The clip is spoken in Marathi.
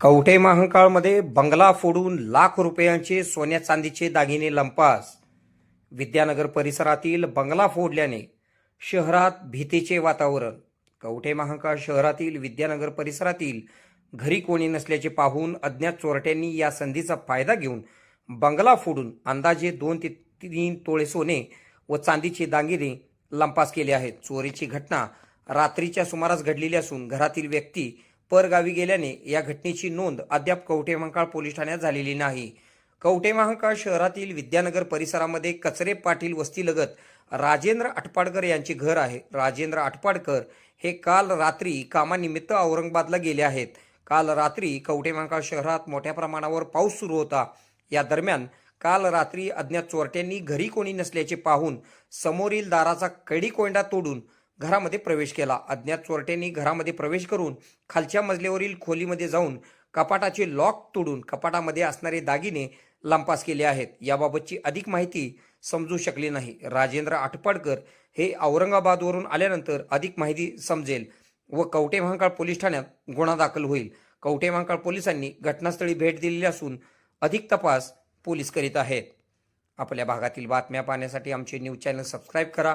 कवठे महांकाळमध्ये बंगला फोडून लाख रुपयांचे सोन्या चांदीचे दागिने लंपास. विद्यानगर परिसरातील बंगला फोडल्याने शहरात भीतीचे वातावरण. कवठे महांकाळ शहरातील विद्यानगर परिसरातील घरी कोणी नसल्याचे पाहून अज्ञात चोरट्यांनी या संधीचा फायदा घेऊन बंगला फोडून अंदाजे दोन ते तीन तोळे सोने व चांदीचे दागिने लंपास केले आहेत. चोरीची घटना रात्रीच्या सुमारास घडलेली असून घरातील व्यक्ती परगावी गेल्याने या घटनेची नोंद अद्याप कवठे पोलीस ठाण्यात झालेली नाही. कवठेमहांकाळ शहरातील विद्यानगर परिसरामध्ये कचरे पाटील वस्तीलगत राजेंद्र आटपाडकर यांचे घर आहे. राजेंद्र आटपाडकर हे काल रात्री कामानिमित्त औरंगाबादला गेले आहेत. काल रात्री कवठेमहांकाळ शहरात मोठ्या प्रमाणावर पाऊस सुरू होता. या दरम्यान काल रात्री अज्ञात चोरट्यांनी घरी कोणी नसल्याचे पाहून समोरील दाराचा कडी कोंडा तोडून घरामध्ये प्रवेश केला. अज्ञात चोरट्यांनी घरामध्ये प्रवेश करून खालच्या मजल्यावरील खोलीमध्ये जाऊन कपाटाचे लॉक तोडून कपाटामध्ये असणारे दागिने लंपास केले आहेत. याबाबतची अधिक माहिती समजू शकली नाही. राजेंद्र आटपाडकर हे औरंगाबादवरून आल्यानंतर अधिक माहिती समजेल व कवटे महांकाळ पोलीस ठाण्यात गुन्हा दाखल होईल. कवटे महांकाळ पोलिसांनी घटनास्थळी भेट दिलेली असून अधिक तपास पोलीस करीत आहेत. आपल्या भागातील बातम्या पाहण्यासाठी आमचे न्यूज चॅनल सबस्क्राईब करा.